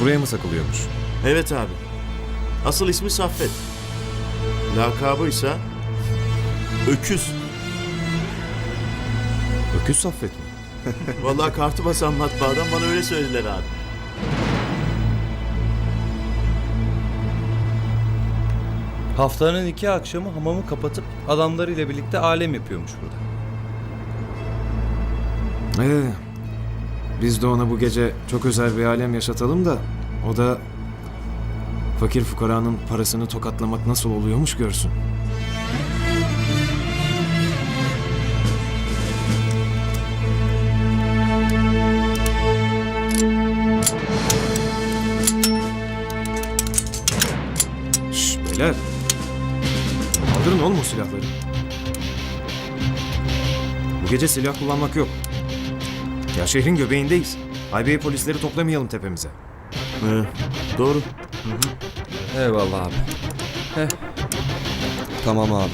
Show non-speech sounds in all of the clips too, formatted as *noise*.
Buraya mı takılıyormuş? Evet abi. Asıl ismi Saffet. Lakabıysa Öküz. Öküz Saffet mi? *laughs* Vallahi kartı basan matbaadan bana öyle söylediler abi. Haftanın iki akşamı hamamı kapatıp adamlarıyla birlikte alem yapıyormuş burada. Ee, biz de ona bu gece çok özel bir alem yaşatalım da o da fakir fukaranın parasını tokatlamak nasıl oluyormuş görsün. Şşş beyler. Kaldırın oğlum o silahları. Bu gece silah kullanmak yok. Ya şehrin göbeğindeyiz. Haybiye polisleri toplamayalım tepemize. Ee, doğru. Eyvallah abi. Tamam abi.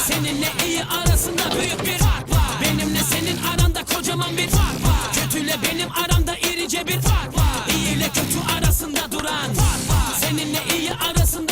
Seninle iyi arasında büyük bir fark var Benimle senin aranda kocaman bir fark var Kötüyle benim aramda irice bir fark var İyi ile kötü arasında duran fark var Seninle iyi arasında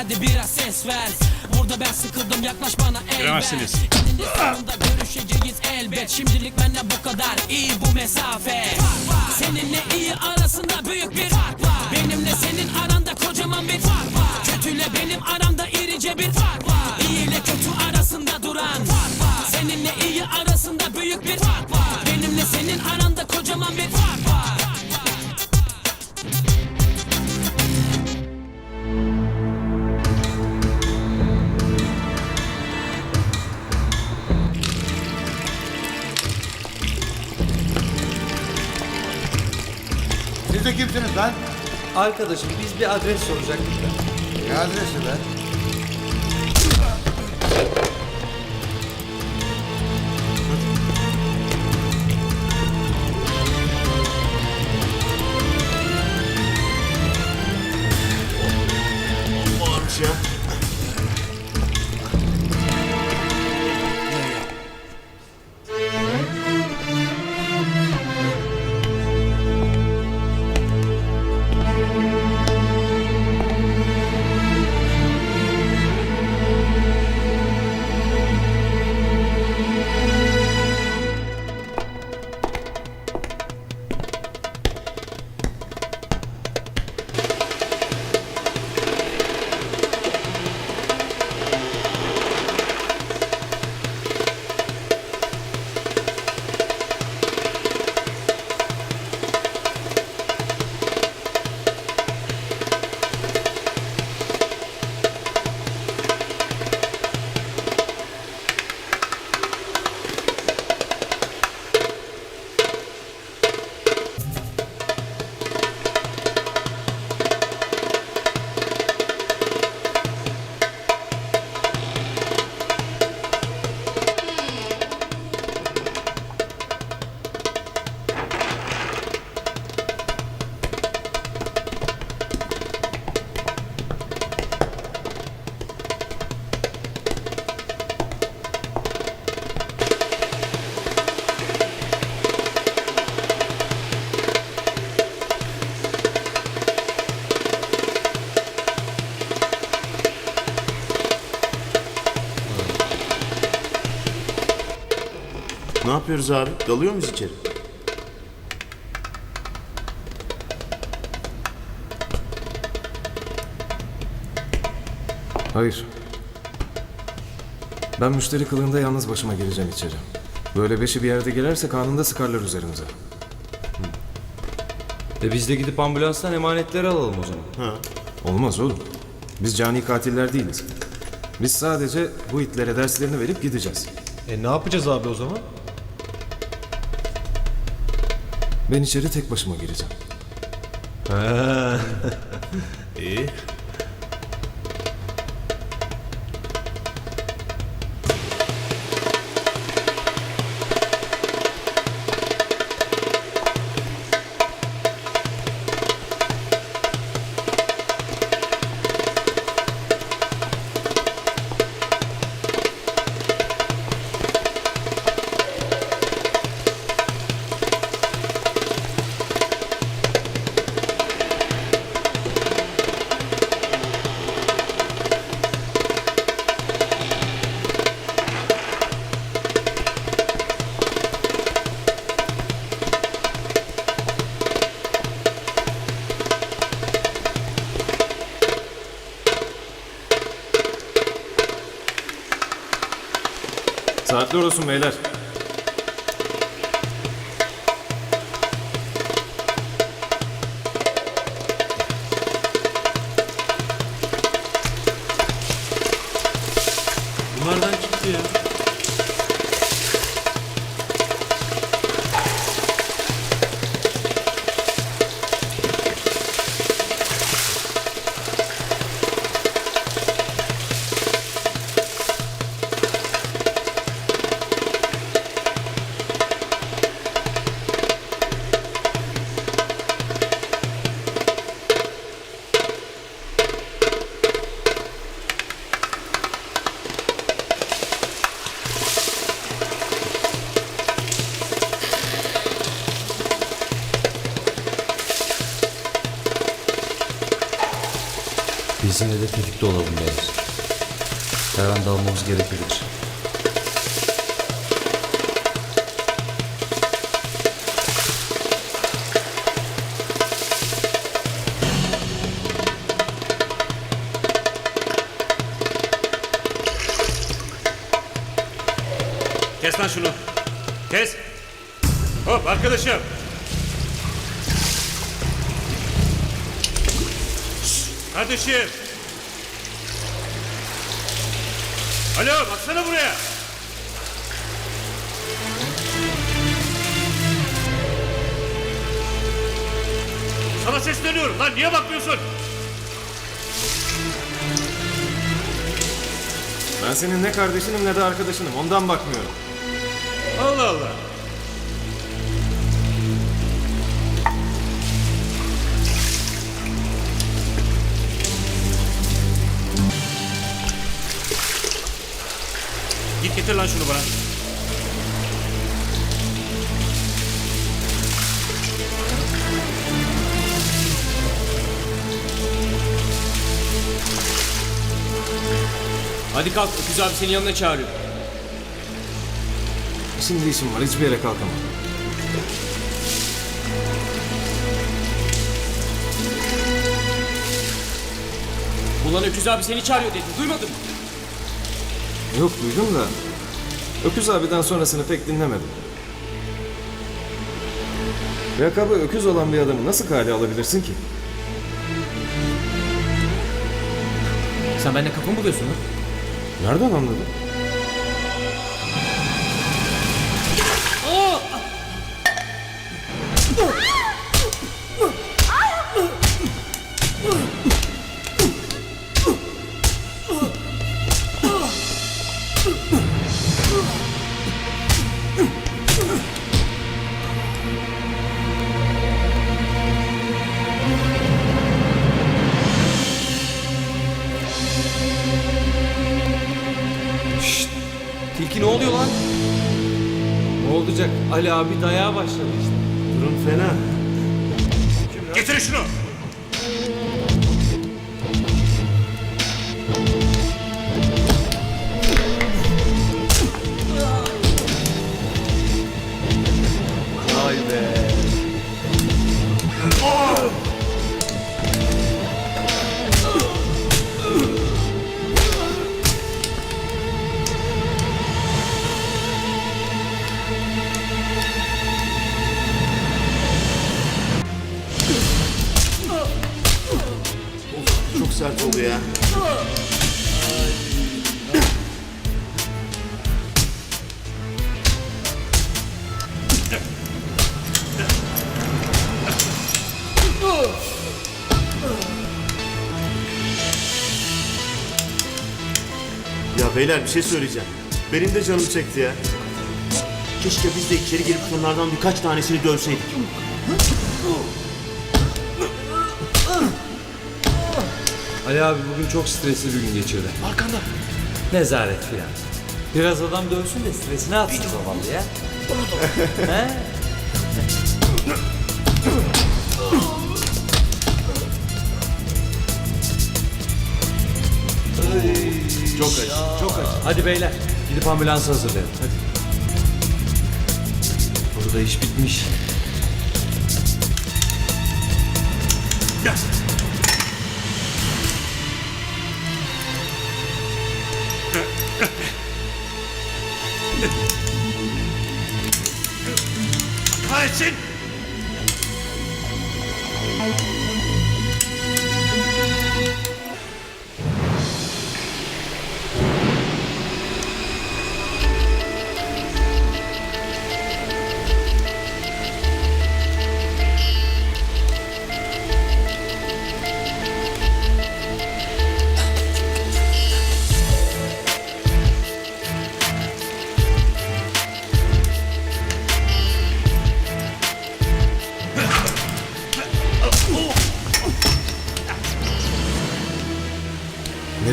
hadi biraz ses ver. Burada ben sıkıldım yaklaş bana Giremezsiniz. Gidince sonunda görüşeceğiz elbet. Şimdilik bende bu kadar iyi bu mesafe. Seninle iyi arasında büyük bir fark var. Benimle senin aranda Siz de kimsiniz lan? Arkadaşım biz bir adres soracaktık da. Ne adresi be? Yapıyoruz abi? Dalıyor muyuz içeri? Hayır. Ben müşteri kılığında yalnız başıma gireceğim içeri. Böyle beşi bir yerde girerse kanında sıkarlar üzerimize. E biz de gidip ambulanstan emanetleri alalım o zaman. Ha. Olmaz oğlum. Biz cani katiller değiliz. Biz sadece bu itlere derslerini verip gideceğiz. E ne yapacağız abi o zaman? Ben içeri tek başıma gireceğim. *laughs* Saatler olsun beyler. De tetikte olalım beyler. Her an dalmamız gerekebilir. Kes lan şunu. Kes. Hop arkadaşım. Kardeşim. Alo baksana buraya. Sana sesleniyorum lan niye bakmıyorsun? Ben senin ne kardeşinim ne de arkadaşınım. Ondan bakmıyorum. Allah Allah. Git getir lan şunu bana. Hadi kalk Öküz abi senin yanına çağırıyor. Şimdi işim var. Hiçbir yere kalkamam. Ulan Öküz abi seni çağırıyor dedim duymadın mı? Yok duydum da. Öküz abiden sonrasını pek dinlemedim. Lakabı öküz olan bir adamı nasıl kale alabilirsin ki? Sen benden kafa mı buluyorsun lan? Nereden anladın? Ali abi dayağa başladı işte. Durum fena. Getirin şunu. Oldu ya. Ya beyler bir şey söyleyeceğim. Benim de canım çekti ya. Keşke biz de içeri girip şunlardan birkaç tanesini dövseydik. Ali abi bugün çok stresli bir gün geçirdi. Arkanda. Nezaret filan. Biraz adam dövsün de stresini atsın zavallı ya. He? Çok acı. Çok acı. Hadi beyler gidip ambulans hazırlayalım. Hadi. Burada iş bitmiş. Kahretsin! Ne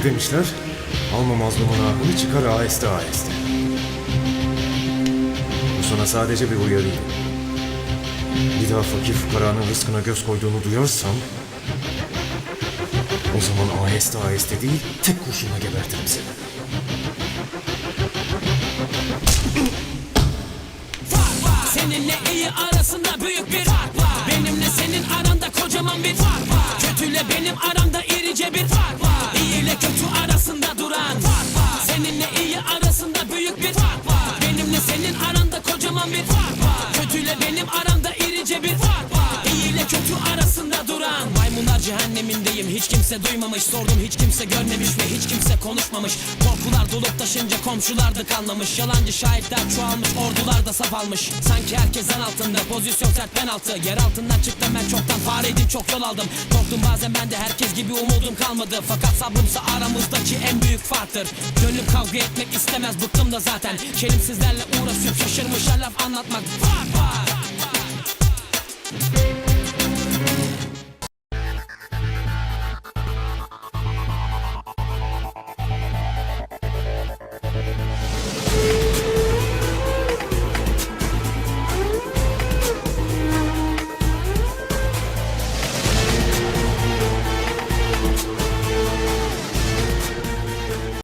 demişler? Alma mazlumun ahını çıkar aheste aheste. Bu sana sadece bir uyarıydı. Bir daha fakir fukaranın rızkına göz koyduğunu duyarsam... O zaman aheste aheste değil, tek kurşunla gebertirim seni. Seninle iyi arasında büyük bir fark var Benimle senin aranda kocaman bir fark var Kötüyle benim aramda irice bir fark var arasında duran. Maymunlar cehennemindeyim hiç kimse duymamış. Sordum hiç kimse görmemiş ve hiç kimse konuşmamış. Korkular dolup taşınca komşular da kanlamış Yalancı şahitler çoğalmış ordular da saf almış. Sanki herkes zan altında pozisyon sert penaltı. Yer altından çıktım ben çoktan fareydim çok yol aldım. Korktum bazen ben de herkes gibi umudum kalmadı. Fakat sabrımsa aramızdaki en büyük farktır. Gönlüm kavga etmek istemez bıktım da zaten. Şerimsizlerle uğraşıp şaşırmışlar laf anlatmak. Fark var